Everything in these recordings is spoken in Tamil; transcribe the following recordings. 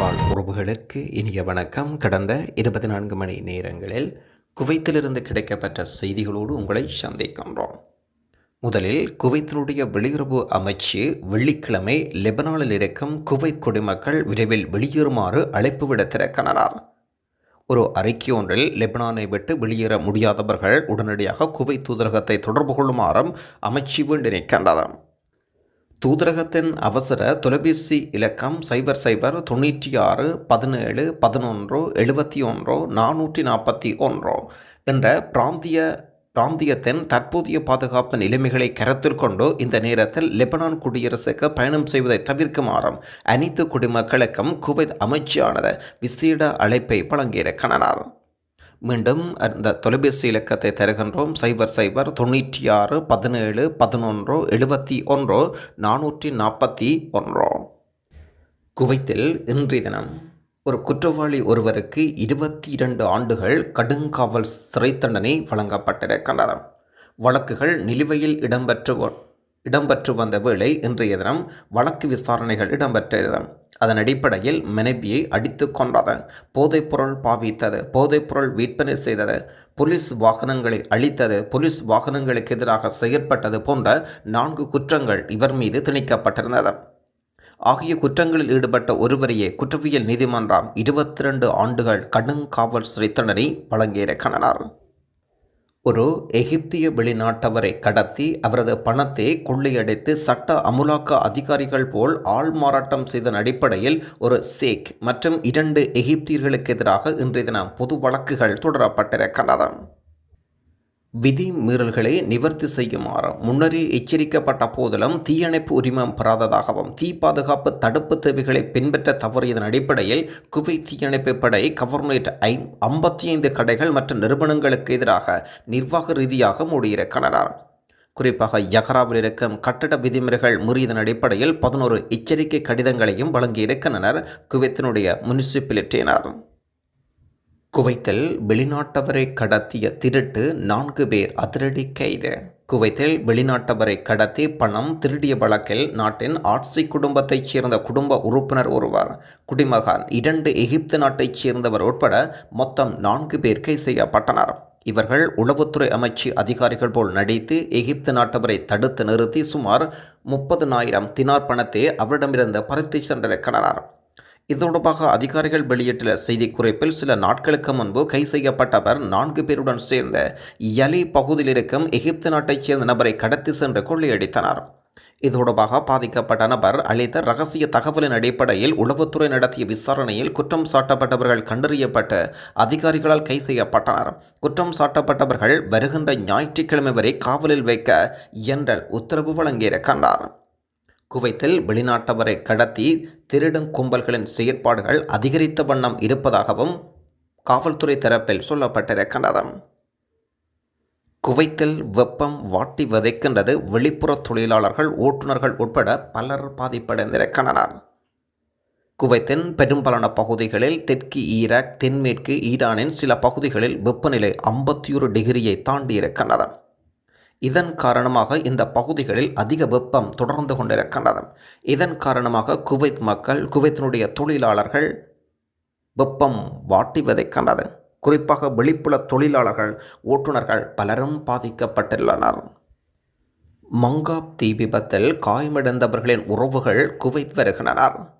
வாழ் உறவுகளுக்கு இனிய வணக்கம். கடந்த இருபத்தி நான்கு மணி நேரங்களில் குவைத்திலிருந்து கிடைக்கப்பட்ட செய்திகளோடு உங்களை சந்திக்கின்றோம். முதலில் குவைத்தினுடைய வெளியுறவு அமைச்சு வெள்ளிக்கிழமை லெபனானில் இருக்கும் குவைத் குடிமக்கள் விரைவில் வெளியேறுமாறு அழைப்பு விடுத்திருக்கின்றனர். ஒரு அறிக்கை ஒன்றில் லெபனானை விட்டு வெளியேற முடியாதவர்கள் உடனடியாக குவைத் தூதரகத்தை தொடர்பு கொள்ளுமாறும் அமைச்சு வேண்டியிருக்கின்றது. தூதரகத்தின் அவசர தொலைபேசி இலக்கம் சைபர் சைபர் தொண்ணூற்றி ஆறு பதினேழு பதினொன்று எழுபத்தி ஒன்று நானூற்றி நாற்பத்தி ஒன்று என்ற பிராந்திய பிராந்தியத்தின் தற்போதைய பாதுகாப்பு நிலைமைகளை கருத்தில் கொண்டு இந்த நேரத்தில் லெபனான் குடியரசுக்கு பயணம் செய்வதை தவிர்க்குமாறும் அனைத்து குடிமக்களுக்கும் குவைத் அமைச்சானது விசேட அழைப்பை வழங்கியிருக்கின்றனர். மீண்டும் அந்த தொலைபேசி இலக்கத்தை தருகின்றோம். சைபர் சைபர் தொண்ணூற்றி ஆறு பதினேழு பதினொன்று எழுபத்தி ஒன்று நானூற்றி நாற்பத்தி ஒன்று. குவைத்தில் இன்றைய தினம் ஒரு குற்றவாளி ஒருவருக்கு இருபத்தி இரண்டு ஆண்டுகள் கடுங்காவல் சிறை தண்டனை வழங்கப்பட்டிருக்கின்றது. வழக்குகள் நிலுவையில் இடம்பெற்று வ- இடம்பெற்று வந்த வேளை இன்றைய தினம் வழக்கு விசாரணைகள் இடம்பெற்றிருந்தன அதன் அடிப்படையில் மனைவியை அடித்து கொன்றது. போதைப்பொருள் பாவித்தது போதைப்பொருள் விற்பனை செய்தது போலீஸ் வாகனங்களை அழித்தது போலீஸ் வாகனங்களுக்கு எதிராக செயற்பட்டது போன்ற நான்கு குற்றங்கள் இவர் மீது திணிக்கப்பட்டிருந்தது. ஆகிய குற்றங்களில் ஈடுபட்ட ஒருவரையே குற்றவியல் நீதிமன்றம் இருபத்தி ரெண்டு ஆண்டுகள் கடும் காவல் சிறை தண்டனை வழங்கியிருக்கின்றனர் ஒரு எகிப்திய வெளிநாட்டவரை கடத்தி அவரது பணத்தை கொள்ளையடித்து சட்ட அமுலாக்க அதிகாரிகள் போல் ஆள் மாறாட்டம் அடிப்படையில் ஒரு சேக் மற்றும் இரண்டு எகிப்தியர்களுக்கு எதிராக இன்றைய தினம் பொது வழக்குகள் தொடரப்பட்டிருக்கிறது விதி மீறல்களை நிவர்த்தி செய்யுமாறு. முன்னரே எச்சரிக்கப்பட்ட போதிலும் தீயணைப்பு உரிமம் பெறாததாகவும் தீ பாதுகாப்பு தடுப்பு தேவைகளை பின்பற்ற தவறியதன் அடிப்படையில் குவை தீயணைப்பு படை கவர்னேட் ஐ ஐம்பத்தி ஐந்து கடைகள் மற்றும் நிறுவனங்களுக்கு எதிராக நிர்வாக ரீதியாக மூடியிருக்கின்றனர். குறிப்பாக யகராவில் இருக்கும் கட்டட விதிமுறைகள் முறியதன் அடிப்படையில் பதினோரு எச்சரிக்கை கடிதங்களையும் வழங்கியிருக்கின்றனர் குவைத்தினுடைய முனிசிபாலிட்டியினர். குவைத்தில் வெளிநாட்டவரை கடத்திய திருட்டு நான்கு பேர் அதிரடி கைது. குவைத்தில் வெளிநாட்டவரை கடத்தி பணம் திருடிய வழக்கில் நாட்டின் ஆட்சி குடும்பத்தைச் சேர்ந்த குடும்ப உறுப்பினர் ஒருவர். குடிமகன் இரண்டு எகிப்து நாட்டைச் சேர்ந்தவர் உட்பட மொத்தம் நான்கு பேர் கைது செய்யப்பட்டனர். இவர்கள் உளவுத்துறை அமைச்சு அதிகாரிகள் போல் நடித்து எகிப்து நாட்டவரை தடுத்து நிறுத்தி சுமார் முப்பதுனாயிரம் தினார் பணத்தை அவரிடமிருந்து பறித்து சென்றிருக்கிறார் இது தொடர்பாக அதிகாரிகள் வெளியிட்டுள்ள செய்திக்குறிப்பில் சில நாட்களுக்கு முன்பு கை செய்யப்பட்டவர் நான்கு பேருடன் சேர்ந்த யலி பகுதியில் இருக்கும் எகிப்து நாட்டைச் சேர்ந்த நபரை கடத்தி சென்று கொள்ளையடித்தனர். இது தொடர்பாக பாதிக்கப்பட்ட நபர் அளித்த ரகசிய தகவலின் அடிப்படையில் உளவுத்துறை நடத்திய விசாரணையில் குற்றம் சாட்டப்பட்டவர்கள் கண்டறியப்பட்டு அதிகாரிகளால் கை செய்யப்பட்டனர். குற்றம் சாட்டப்பட்டவர்கள் வருகின்ற ஞாயிற்றுக்கிழமை வரை காவலில் வைக்க என்றல் உத்தரவு வழங்கியிருக்கின்றார் குவைத்தில் வெளிநாட்டவரை கடத்தி திருடும் கும்பல்களின் செயற்பாடுகள் அதிகரித்த வண்ணம் இருப்பதாகவும் காவல்துறை தரப்பில் சொல்லப்பட்டிருக்கின்றது குவைத்தில் வெப்பம் வாட்டி விதைக்கின்றது வெளிப்புற தொழிலாளர்கள் ஓட்டுநர்கள் உட்பட பலர் பாதிப்படைந்திருக்கின்றனர் குவைத்தின் பெரும்பாலான பகுதிகளில் தெற்கு ஈராக் தென்மேற்கு ஈரானின் சில பகுதிகளில் வெப்பநிலை ஐம்பத்தி ஒரு டிகிரியை தாண்டியிருக்கின்றது இதன் காரணமாக இந்த பகுதிகளில் அதிக வெப்பம் தொடர்ந்து கொண்டிருக்கின்றது. இதன் காரணமாக குவைத் மக்கள் குவைத்தினுடைய தொழிலாளர்கள் வெப்பம் வாட்டி விதைக்கின்றது. குறிப்பாக வெளிப்புல தொழிலாளர்கள் ஓட்டுநர்கள் பலரும் பாதிக்கப்பட்டுள்ளனர். மங்காப் தீ விபத்தில் காயமடைந்தவர்களின் உறவுகள் குவைத் வருகின்றனர்.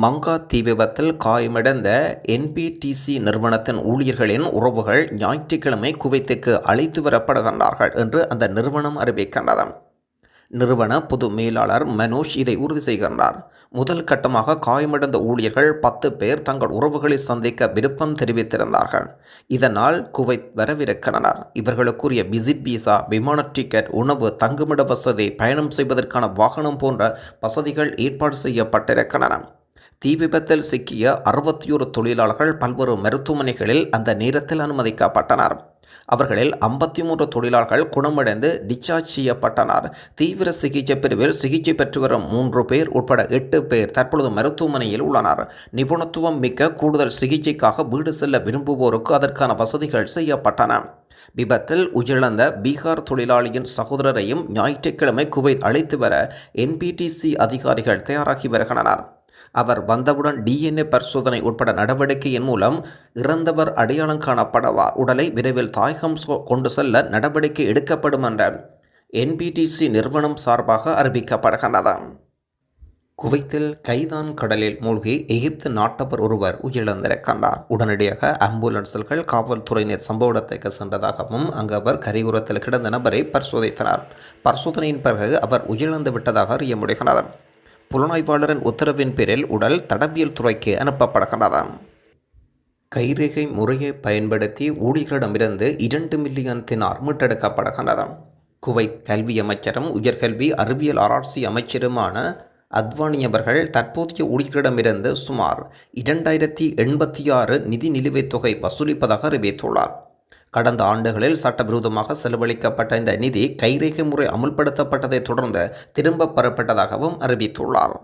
மங்கா தீ விபத்தில் காயமடைந்த என்பிடிசி நிறுவனத்தின் ஊழியர்களின் உறவுகள் ஞாயிற்றுக்கிழமை குவைத்துக்கு அழைத்து வரப்படுகின்றார்கள் என்று அந்த நிறுவனம் அறிவிக்கின்றது. நிறுவன பொது மேலாளர் மனோஷ் இதை உறுதி செய்கின்றார். முதல் கட்டமாக காயமடைந்த ஊழியர்கள் பத்து பேர் தங்கள் உறவுகளை சந்திக்க விருப்பம் தெரிவித்திருந்தார்கள். இதனால் குவைத் வரவிருக்கின்றனர். இவர்களுக்குரிய விசிட் விசா விமான டிக்கெட் உணவு தங்குமிட வசதி பயணம் செய்வதற்கான வாகனம் போன்ற வசதிகள் ஏற்பாடு செய்யப்பட்டிருக்கின்றன. தீ விபத்தில் சிக்கிய அறுபத்தி ஒரு தொழிலாளர்கள் பல்வேறு மருத்துவமனைகளில் அந்த நேரத்தில் அனுமதிக்கப்பட்டனர். அவர்களில் ஐம்பத்தி மூன்று தொழிலாளர்கள் குணமடைந்து டிஸ்சார்ஜ் செய்யப்பட்டனர். தீவிர சிகிச்சை பிரிவில் சிகிச்சை பெற்று வரும் மூன்று பேர் உட்பட எட்டு பேர் தற்பொழுது மருத்துவமனையில் உள்ளனர். நிபுணத்துவம் மிக்க கூடுதல் சிகிச்சைக்காக வீடு செல்ல விரும்புவோருக்கு அதற்கான வசதிகள் செய்யப்பட்டன. விபத்தில் உயிரிழந்த பீகார் தொழிலாளியின் சகோதரரையும் ஞாயிற்றுக்கிழமை குவைத் அழைத்து வர என்பிடிசி அதிகாரிகள் தயாராகி வருகின்றனர். அவர் வந்தவுடன் டிஎன்ஏ பரிசோதனை உட்பட நடவடிக்கையின் மூலம் இறந்தவர் அடையாளம் காணப்படவார் உடலை விரைவில் தாயகம் கொண்டு செல்ல நடவடிக்கை எடுக்கப்படும் என்ற என்பிடிசி நிறுவனம் சார்பாக அறிவிக்கப்படுகின்றது. குவைத்தில் கைதான் கடலில் மூழ்கி எகிப்து நாட்டவர் ஒருவர் உயிரிழந்திருக்கின்றார். உடனடியாக ஆம்புலன்ஸ்கள் காவல்துறையினர் சம்பவ இடத்துக்கு சென்றதாகவும் அங்கு அவர் கரையோரத்தில் கிடந்த நபரை பரிசோதித்தனர். பரிசோதனையின் பிறகு அவர் உயிரிழந்து விட்டதாக அறிய முடிகிறது. புலனாய்வாளரின் உத்தரவின் பேரில் உடல் தடவியல் துறைக்கு அனுப்பப்படுகிறது கைரேகை முறையை பயன்படுத்தி ஊழியர்களிடமிருந்து இரண்டு மில்லியன் தினார் மீட்டெடுக்கப்படுகின்றது. குவைத் கல்வி அமைச்சரும் உயர்கல்வி அறிவியல் ஆராய்ச்சி அமைச்சருமான அத்வானி அவர்கள் தற்போதைய ஊழியர்களிடமிருந்து சுமார் இரண்டாயிரத்தி எண்பத்தி ஆறு நிதி நிலுவைத் தொகை வசூலிப்பதாக அறிவித்துள்ளார். கடந்த ஆண்டுகளில் சட்டவிரோதமாக செலவழிக்கப்பட்ட இந்த நிதி கைரேகை முறை அமுல்படுத்தப்பட்டதைத் தொடர்ந்து திரும்பப் பெறப்பட்டதாகவும் அறிவித்துள்ளார்.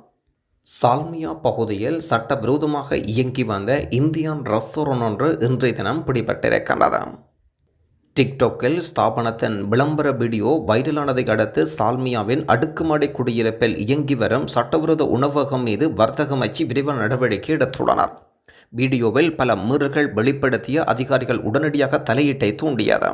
சால்மியா பகுதியில் சட்டவிரோதமாக இயங்கி வந்த இந்தியன் ரெஸ்டாரண்ட் ஒன்று இன்றைய தினம் பிடிபட்டிருக்கின்றது. டிக்டாக்கில் ஸ்தாபனத்தின் விளம்பர வீடியோ வைரலானதை அடுத்து சால்மியாவின் அடுக்குமாடி குடியிருப்பில் இயங்கி வரும் சட்டவிரோத உணவகம் மீது வர்த்தக அமைச்சு விரைவான நடவடிக்கை எடுத்துள்ளனர். வீடியோவில் பல மீறல்கள் வெளிப்படுத்திய அதிகாரிகள் உடனடியாக தலையீட்டை தூண்டியது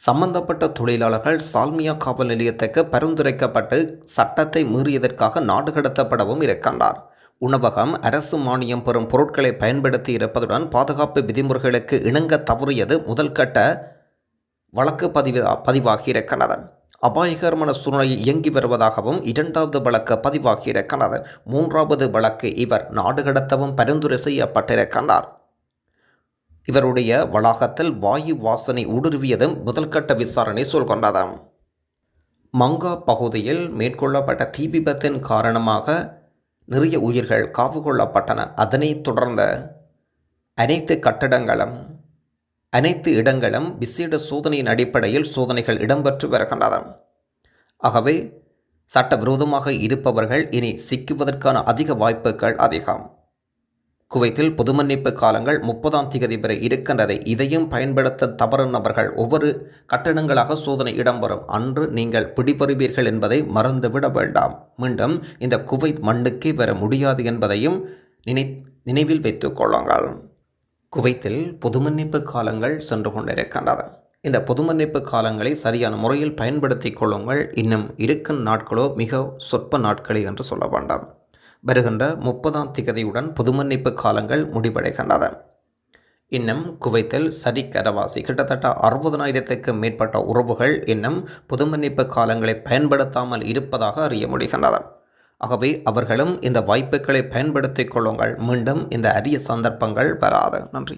சம்பந்தப்பட்ட தொழிலாளர்கள் சால்மியா காவல் நிலையத்துக்கு பரிந்துரைக்கப்பட்டு சட்டத்தை மீறியதற்காக நாடு கடத்தப்படவும் இருக்கின்றார். உணவகம் அரசு மானியம் பெறும் பொருட்களை பயன்படுத்தி இருப்பதுடன் பாதுகாப்பு விதிமுறைகளுக்கு இணங்க தவறியது முதல் கட்ட வழக்கு பதிவு பதிவாகி இருக்கிறது அபாயகரமான சூழ்நிலை இயங்கி வருவதாகவும் இரண்டாவது வழக்கு பதிவாகி மூன்றாவது வழக்கு இவர் நாடு கடத்தவும் பரிந்துரை செய்யப்பட்டிருக்கிறார். இவருடைய வளாகத்தில் வாயு வாசனை ஊடுருவியதும் முதல்கட்ட விசாரணை சொல்கொண்டது மங்கா பகுதியில் மேற்கொள்ளப்பட்ட தீ விபத்தின் காரணமாக நிறைய உயிர்கள் காவு கொள்ளப்பட்டன. அதனைத் தொடர்ந்த அனைத்து கட்டடங்களும் அனைத்து இடங்களும் விசேட சோதனையின் அடிப்படையில் சோதனைகள் இடம்பெற்று வருகின்றன. ஆகவே சட்டவிரோதமாக இருப்பவர்கள் இனி சிக்குவதற்கான அதிக வாய்ப்புகள் அதிகம். குவைத்தில் பொது மன்னிப்பு காலங்கள் முப்பதாம் தேதி வரை இருக்கின்றதை இதையும் பயன்படுத்த தவறுனவர்கள் ஒவ்வொரு கட்டணங்களாக சோதனை இடம்பெறும். அன்று நீங்கள் பிடிபெறுவீர்கள் என்பதை மறந்துவிட வேண்டாம். மீண்டும் இந்த குவைத் மண்ணுக்கே வர முடியாது என்பதையும் நினை நினைவில் வைத்துக் கொள்ளுங்கள். குவைத்தில் பொது மன்னிப்பு காலங்கள் சென்று கொண்டிருக்கின்றது. இந்த பொது மன்னிப்பு காலங்களை சரியான முறையில் பயன்படுத்தி கொள்ளுங்கள். இன்னும் இருக்கும் நாட்களோ மிக சொற்ப நாட்களே என்று சொல்ல வேண்டாம். வருகின்ற முப்பதாம் திகதியுடன் பொது மன்னிப்பு காலங்கள் முடிவடைகின்றது இன்னும் குவைத்தில் சரிக்கரவாசி கிட்டத்தட்ட அறுபதனாயிரத்துக்கு மேற்பட்ட உறவுகள் இன்னும் பொது மன்னிப்பு காலங்களை பயன்படுத்தாமல் இருப்பதாக அறிய முடிகின்றது. ஆகவே அவர்களும் இந்த வாய்ப்புகளை பயன்படுத்திக் கொள்ளுங்கள். மீண்டும் இந்த அரிய சந்தர்ப்பங்கள் வராது. நன்றி.